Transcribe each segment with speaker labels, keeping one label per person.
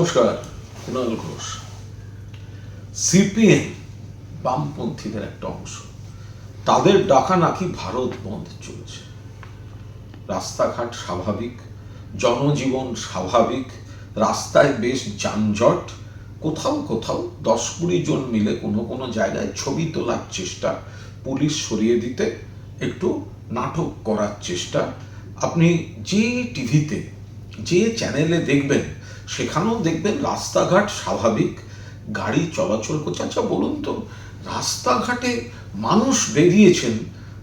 Speaker 1: নমস্কার, কুণাল ঘোষ। সিপিএম বামপন্থীদের একটা অংশ। তাদের ডাকা নাকি ভারত বন্ধ চলছে। রাস্তাঘাট স্বাভাবিক, জনজীবন স্বাভাবিক, রাস্তায় বেশ যানজট। কোথাও কোথাও দশ কুড়ি জন মিলে কোনো কোনো জায়গায় ছবি তোলার চেষ্টা, পুলিশ সরিয়ে দিতে, একটু নাটক করার চেষ্টা। আপনি যে টিভিতে যে চ্যানেলে দেখবেন, সেখানেও দেখবেন রাস্তাঘাট স্বাভাবিক। গাড়ি চলাচল করছে। আচ্ছা বলুন তো, রাস্তাঘাটে মানুষ বেরিয়েছেন,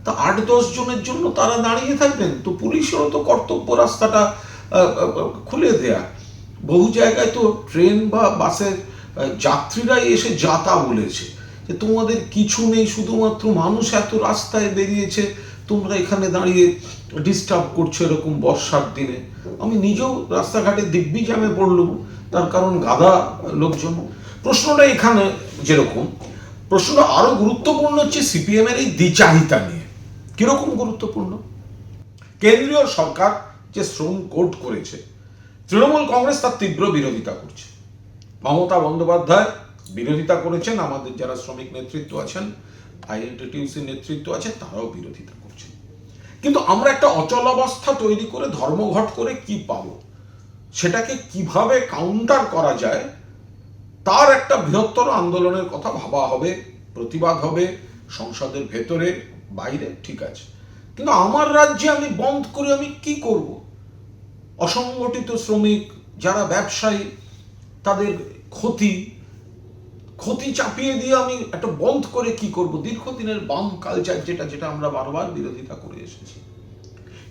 Speaker 1: তা আট দশ জনের জন্য তারা দাঁড়িয়ে থাকবেন? তো পুলিশেরও তো কর্তব্য রাস্তাটা খুলে দেয়া। বহু জায়গায় তো ট্রেন বা বাসের যাত্রীরাই এসে যাতা বলেছে। যে তোমাদের কিছু নেই, শুধুমাত্র মানুষ এত রাস্তায় বেরিয়েছে। তোমরা এখানে দাঁড়িয়ে ডিস্টার্ব করছ এরকম বর্ষার দিনে। আমি নিজেও রাস্তাঘাটে দিব্যি জ্যামে পড়লুম, তার কারণ গাদা লোকজন। প্রশ্নটা এখানে যেরকম, প্রশ্নটা আরও গুরুত্বপূর্ণ হচ্ছে সিপিএম এর এই দ্বিচাহিতা নিয়ে। কীরকম গুরুত্বপূর্ণ? কেন্দ্রীয় সরকার যে শ্রম কোড করেছে, তৃণমূল কংগ্রেস তার তীব্র বিরোধিতা করছে। মমতা বন্দ্যোপাধ্যায় বিরোধিতা করেছেন, আমাদের যারা শ্রমিক নেতৃত্ব আছেন আইএনটিটিউসি নেতৃত্ব আছে তারাও বিরোধিতা কিন্তু আমরা একটা অচলাবস্থা তৈরি করে, ধর্মঘট করে কি পাবো? সেটাকে কীভাবে কাউন্টার করা যায়? তার একটা বৃহত্তর আন্দোলনের কথা ভাবা হবে, প্রতিবাদ হবে, সংসদের ভেতরে, বাইরে, ঠিক আছে। কিন্তু আমার রাজ্যে আমি বন্ধ করে আমি কি করব? অসংগঠিত শ্রমিক, যারা ব্যবসায়ী, তাদের ক্ষতি ক্ষতি চাপিয়ে দিয়ে আমি একটা বন্ধ করে কি করব? দীর্ঘদিনের বাম কালচার যেটা যেটা আমরা বারবার বিরোধিতা করে এসেছি।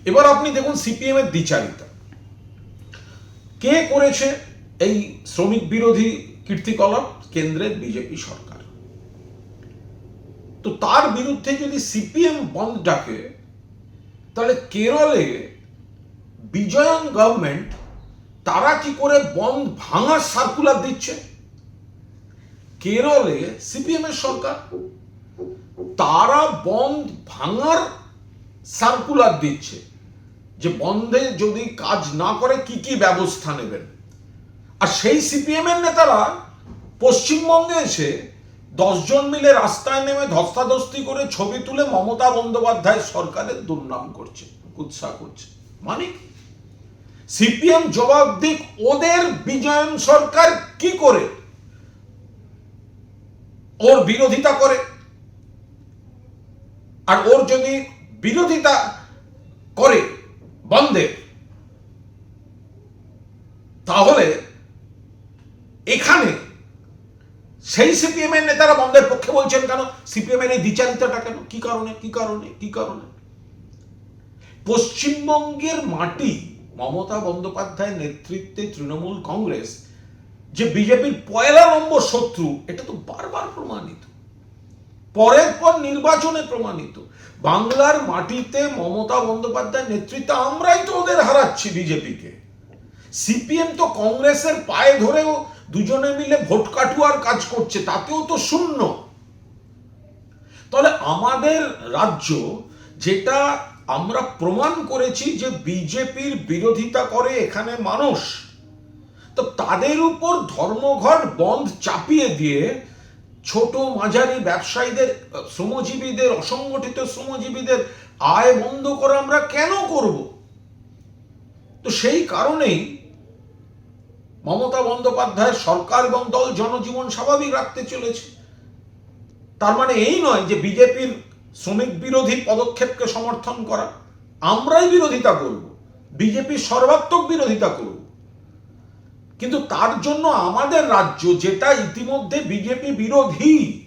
Speaker 1: এবার আপনি দেখুন সিপিএম এর দ্বিচারিতা। কে করেছে এই শ্রমিক বিরোধী কীর্তিকলাপ? কেন্দ্রের বিজেপি সরকার। তো তার বিরুদ্ধে যদি সিপিএম বন্ধ ডাকে, তাহলে কেরলে বিজয়ন গভর্নমেন্ট তারা কি করে বন্ধ ভাঙার সার্কুলার দিচ্ছে? কেরলে সিপিএম এর সরকার, তারা বন্ধ ভাঙার সার্কুলার দিচ্ছে যে বন্ধে যদি কাজ না করে কি কি ব্যবস্থা নেবেন? আর সেই সিপিএম এর নেতারা পশ্চিমবঙ্গে এসে দশজন মিলে রাস্তায় নেমে ধস্তাধস্তি করে ছবি তুলে মমতা বন্দ্যোপাধ্যায় সরকারের দুর্নাম করছে উৎসাহ করছে। মানে সিপিএম জবাব দিক ওদের বিজয়ন সরকার কি করে? ওর বিরোধিতা করে। আর ওর যদি বিরোধিতা করে বন্ধে তাহলে এখানে সেই সিপিএম এর নেতারা বন্ধের পক্ষে বলছেন কেন? সিপিএম এর এই কেন? কি কারণে? কি কারণে? কি কারণে? পশ্চিমবঙ্গের মাটি মমতা বন্দ্যোপাধ্যায়ের নেতৃত্বে তৃণমূল কংগ্রেস যে বিজেপির পয়লা নম্বর শত্রু, এটা তো বারবার প্রমাণিত। পরের পর নির্বাচনে প্রমাণিত। বাংলার মাটিতে মমতা বন্দ্যোপাধ্যায়ের নেতৃত্বে আমরাই তো ওদের হারাচ্ছি বিজেপিকে। সিপিএম তো কংগ্রেসের পায়ে ধরেও দুজনে মিলে ভোট কাটুয়ার কাজ করছে, তাতেও তো শূন্য। তাহলে আমাদের রাজ্য যেটা আমরা প্রমাণ করেছি যে বিজেপির বিরোধিতা করে এখানে মানুষ তো তাদের উপর ধর্মঘট বন্ধ চাপিয়ে দিয়ে ছোট মাঝারি ব্যবসায়ীদের, শ্রমজীবীদের, অসংগঠিত শ্রমজীবীদের আয় বন্ধ করা আমরা কেন করব? তো সেই কারণেই মমতা বন্দ্যোপাধ্যায়ের সরকার এবং দল জনজীবন স্বাভাবিক রাখতে চলেছে। তার মানে এই নয় যে বিজেপির শ্রমিক বিরোধী পদক্ষেপকে সমর্থন করা। আমরাই বিরোধিতা করব। বিজেপির সর্বাত্মক বিরোধিতা করব। কিন্তু তার জন্য আমাদের রাজ্য, যেটা ইতিমধ্যে বিজেপি বিরোধী,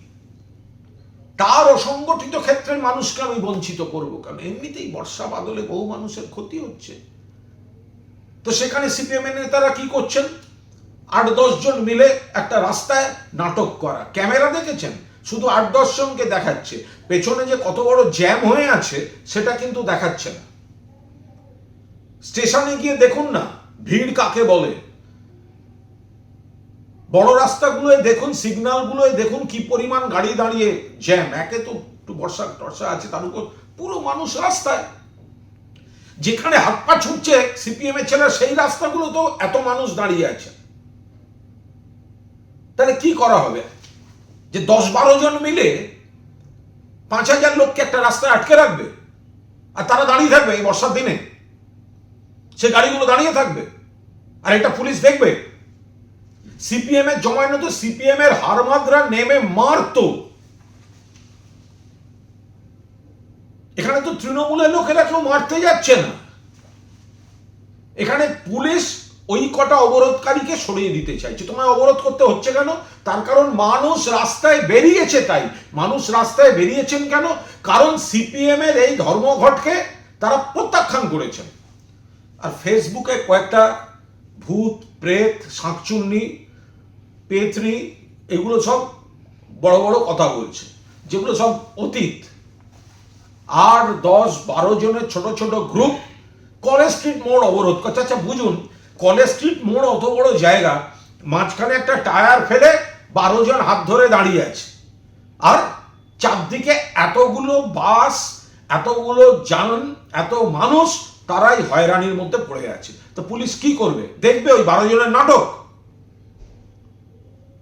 Speaker 1: তার অসংগঠিত ক্ষেত্রের মানুষকে আমি বঞ্চিত করব কারণ এমনিতেই বর্ষা বাদলে বহু মানুষের ক্ষতি হচ্ছে। তো সেখানে সিপিএম নেতারা কি করছেন? আট জন মিলে একটা রাস্তায় নাটক করা। ক্যামেরা দেখেছেন? শুধু আট, দশ জনকে দেখাচ্ছে। পেছনে যে কত বড় জ্যাম হয়ে আছে, সেটা কিন্তু দেখাচ্ছে না। স্টেশনে গিয়ে দেখুন না, ভিড় কাকে বলে? বড় রাস্তাগুলোয় দেখুন, সিগন্যালগুলোয় দেখুন কি পরিমাণ গাড়ি দাঁড়িয়ে জ্যাম একে তো একটু বর্ষা টর্ষা আছে, তার উপর পুরো মানুষ রাস্তায়। যেখানে হাত পা ছুটছে সিপিএম এর ছেলে সেই রাস্তাগুলো তো এত মানুষ দাঁড়িয়ে আছে। তাহলে কি করা হবে? যে দশ বারো জন মিলে পাঁচ হাজার লোককে একটা রাস্তায় আটকে রাখবে, আর তারা দাঁড়িয়ে থাকবে এই বর্ষার দিনে। সে গাড়িগুলো দাঁড়িয়ে থাকবে, আর এটা পুলিশ দেখবে সিপিএম এর জমানো তো সিপিএম এর হারমাদরা নেমে মারতো। এখানে তো তৃণমূলের লোকেরা কেউ মারতে যাচ্ছে না। এখানে পুলিশ ওই কটা অবরোধকারীকে সরিয়ে দিতে চাইছে। তোমায় অবরোধ করতে হচ্ছে কেন? তার কারণ মানুষ রাস্তায় বেরিয়েছে তাই। মানুষ রাস্তায় বেরিয়েছেন কেন? কারণ সিপিএম এর এই ধর্মঘটকে তারা প্রত্যাখ্যান করেছেন। আর ফেসবুকে কয়েকটা ভূত, প্রেত, শাঁকচুন্নি পেতনি এগুলো সব বড় বড় কথা বলছে। যেগুলো সব অতীত। আর দশ বারো জনের ছোট ছোট গ্রুপ কলেজ স্ট্রিট মোড় অবরোধ করছে। আচ্ছা বুঝুন, কলেজ স্ট্রিট মোড় অত বড় জায়গা, মাঝখানে একটা টায়ার ফেলে বারো জন হাত ধরে দাঁড়িয়ে আছে। আর চারদিকে এতগুলো বাস, এতগুলো যান, এত মানুষ, তারাই হয়রানির মধ্যে পড়ে আছে। তো পুলিশ কি করবে? দেখবে ওই বারো জনের নাটক?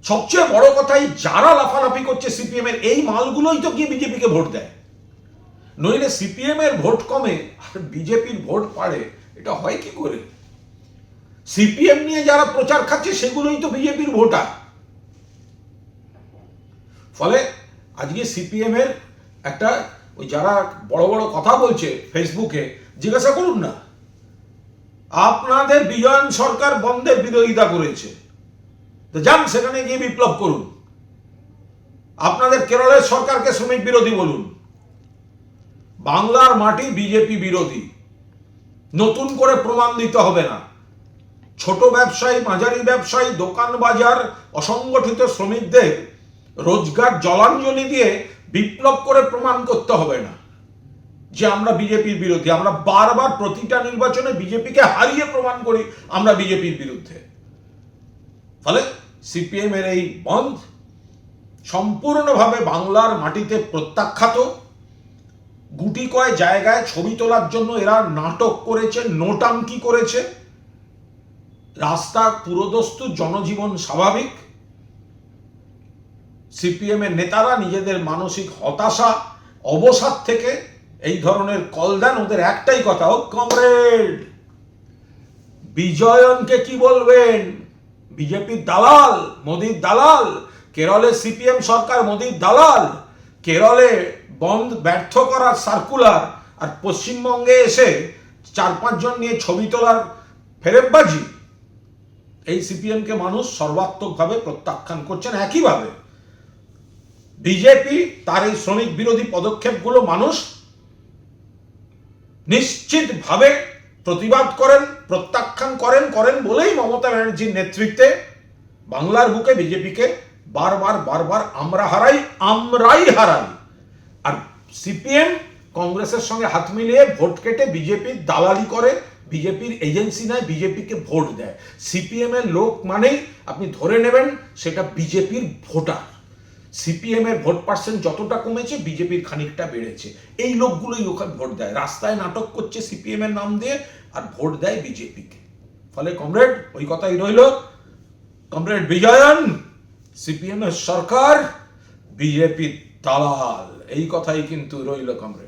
Speaker 1: সবচেয়ে বড় কথাই যারা লাফালাফি করছে সিপিএম এর এই মালগুলোই তো গিয়ে বিজেপিকে ভোট দেয়। নইলে সিপিএম এর ভোট কমে আর বিজেপির ভোট বাড়ে, এটা হয় কি করে? সিপিএম নিয়ে যারা প্রচার খাচ্ছে, সেগুলোই তো বিজেপির ভোটার। ফলে আজকে সিপিএম এর একটা ওই যারা বড় বড় কথা বলছে ফেসবুকে, জিজ্ঞাসা করুন না। আপনাদের বিজয়ন সরকার বন্ধের বিরোধিতা করেছে। তো যান, সেখানে গিয়ে বিপ্লব করুন। আপনাদের কেরলের সরকারকে শ্রমিক বিরোধী বলুন। বাংলার মাটি বিজেপি বিরোধী। নতুন করে প্রমাণ দিতে হবে না। ছোট ব্যবসায়ী, মাঝারি ব্যবসায়ী, দোকান বাজার, অসংগঠিত শ্রমিকদের রোজগার, জলাঞ্জলি দিয়ে বিপ্লব করে প্রমাণ করতে হবে না। যে আমরা বিজেপির বিরোধী, আমরা বারবার প্রতিটা নির্বাচনে বিজেপিকে হারিয়ে প্রমাণ করি, আমরা বিজেপির বিরুদ্ধে। ফলে সিপিএম এর এই বন্ধ সম্পূর্ণভাবে বাংলার মাটিতে প্রত্যাখ্যাত। গুটি কয় জায়গায় ছবি তোলার জন্য এরা নাটক করেছে, নোটাঙ্কি করেছে। রাস্তা পুরোদস্তু জনজীবন স্বাভাবিক। সিপিএম এর নেতারা নিজেদের মানসিক হতাশা, অবসাদ থেকে এই ধরনের কল দেন, ওদের একটাই কথা, ও কমরেড! বিজয়নকে কি বলবেন? বিজেপির দালাল, মোদির দালাল, কেরলে সিপিএম সরকার, মোদির দালাল, কেরলে বন্ধ ব্যর্থ করার সার্কুলার আর পশ্চিমবঙ্গে এসে চার পাঁচজন নিয়ে ছবি তোলার ফেরেববাজি। এই সিপিএমকে মানুষ সর্বাত্মকভাবে প্রত্যাখ্যান করছেন একইভাবে। বিজেপি তার এই শ্রমিক বিরোধী পদক্ষেপগুলো মানুষ নিশ্চিতভাবে প্রতিবাদ করেন, প্রত্যাখ্যান করেন করেন বলেই মমতা ব্যানার্জির নেতৃত্বে বাংলার বুকে বিজেপিকে বারবার বারবার আমরা হারাই, আমরাই হারাই। আর সিপিএম কংগ্রেসের সঙ্গে হাত মিলিয়ে ভোট কেটে বিজেপির দালালি করে, বিজেপির এজেন্সি নয় বিজেপিকে ভোট দেয়। সিপিএম এর লোক মানেই আপনি ধরে নেবেন সেটা বিজেপির ভোটার। সিপিএম এর ভোট পার্সেন্ট যতটা কমেছে, বিজেপির খানিকটা বেড়েছে। এই লোকগুলোই ওখানে ভোট দেয়। রাস্তায় নাটক করছে সিপিএম এর নাম দিয়ে আর ভোট দেয় বিজেপিকে। ফলে কমরেড, ওই কথাই রইল, কমরেড বিজয়ন সিপিএম এর সরকার, বিজেপির দালাল, এই কথাই কিন্তু রইল কমরেড।